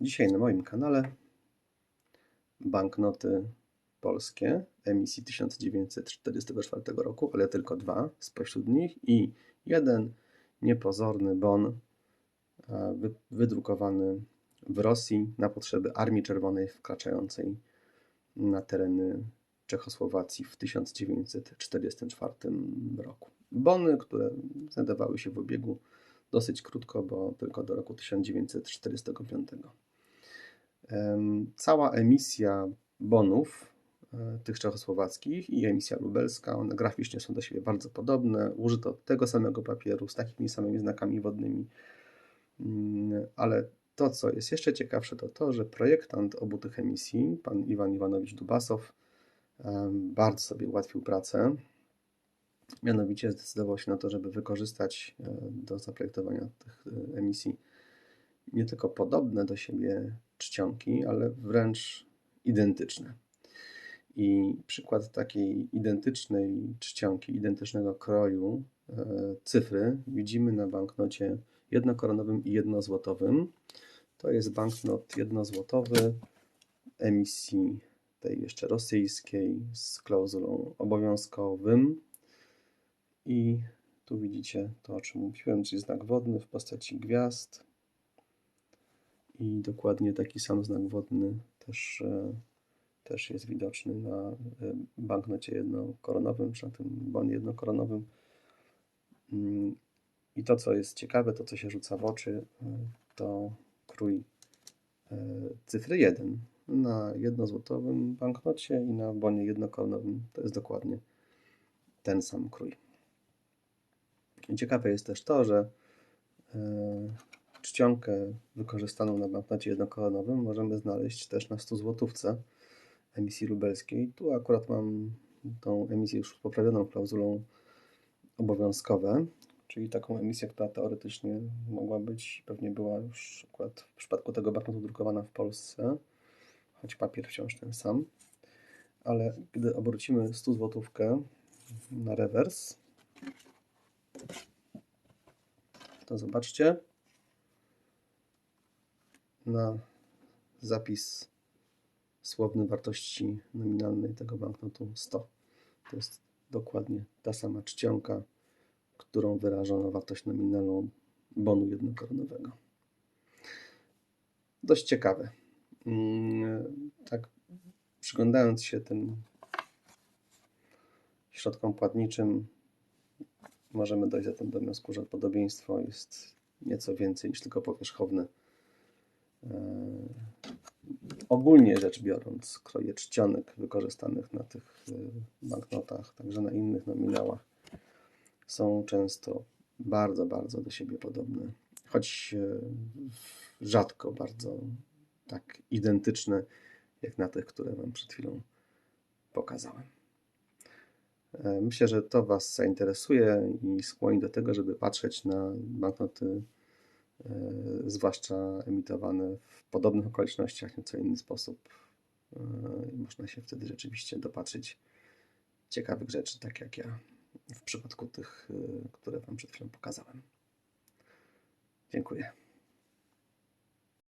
Dzisiaj na moim kanale banknoty polskie emisji 1944 roku, ale tylko dwa spośród nich i jeden niepozorny bon e, wy- wydrukowany w Rosji na potrzeby Armii Czerwonej wkraczającej na tereny Czechosłowacji w 1944 roku. Bony, które znajdowały się w obiegu dosyć krótko, bo tylko do roku 1945. Em, Cała emisja bonów e, tych czechosłowackich i emisja lubelska, one graficznie są do siebie bardzo podobne. Użyto tego samego papieru z takimi samymi znakami wodnymi. Mm, Ale to, co jest jeszcze ciekawsze, to to, że projektant obu tych emisji, pan Iwan Iwanowicz Dubasow, bardzo sobie ułatwił pracę. Mianowicie zdecydował się na to, żeby wykorzystać e, do zaprojektowania tych e, emisji nie tylko podobne do siebie czcionki, ale wręcz identyczne. I przykład takiej identycznej czcionki, identycznego kroju e, cyfry widzimy na banknocie jednokoronowym i jednozłotowym. To jest banknot jednozłotowy emisji tej jeszcze rosyjskiej z klauzulą obowiązkowym. I tu widzicie to, o czym mówiłem, czyli znak wodny w postaci gwiazd. I dokładnie taki sam znak wodny też, e, też jest widoczny na e, banknocie jednokoronowym, czy na tym bonie jednokoronowym. Mm, I to, co jest ciekawe, to, co się rzuca w oczy, e, to krój cyfry 1 na jednozłotowym banknocie i na bonie jednokoronowym. To jest dokładnie ten sam krój. Ciekawe jest też to, że e, czcionkę wykorzystaną na banknocie jednokoronowym możemy znaleźć też na 100 złotówce emisji lubelskiej. Tu akurat mam tą emisję już poprawioną klauzulą obowiązkowe, czyli taką emisję, która teoretycznie mogła być, pewnie była już akurat w przypadku tego banknotu drukowana w Polsce, choć papier wciąż ten sam. Ale gdy obrócimy 100 złotówkę na rewers, to zobaczcie na zapis słowny wartości nominalnej tego banknotu 100. To jest dokładnie ta sama czcionka, którą wyrażono wartość nominalną bonu jednokoronowego. Dość ciekawe. Mm, Tak, przyglądając się tym środkom płatniczym, możemy dojść zatem do wniosku, że podobieństwo jest nieco więcej niż tylko powierzchowne. E, Ogólnie rzecz biorąc, kroje czcionek wykorzystanych na tych e, banknotach, także na innych nominałach, są często bardzo, bardzo do siebie podobne, choć e, rzadko bardzo tak identyczne, jak na tych, które Wam przed chwilą pokazałem. E, Myślę, że to Was zainteresuje i skłoni do tego, żeby patrzeć na banknoty, e, zwłaszcza emitowane w podobnych okolicznościach, nieco inny sposób. E, Można się wtedy rzeczywiście dopatrzyć ciekawych rzeczy, tak jak ja w przypadku tych, które Wam przed chwilą pokazałem. Dziękuję.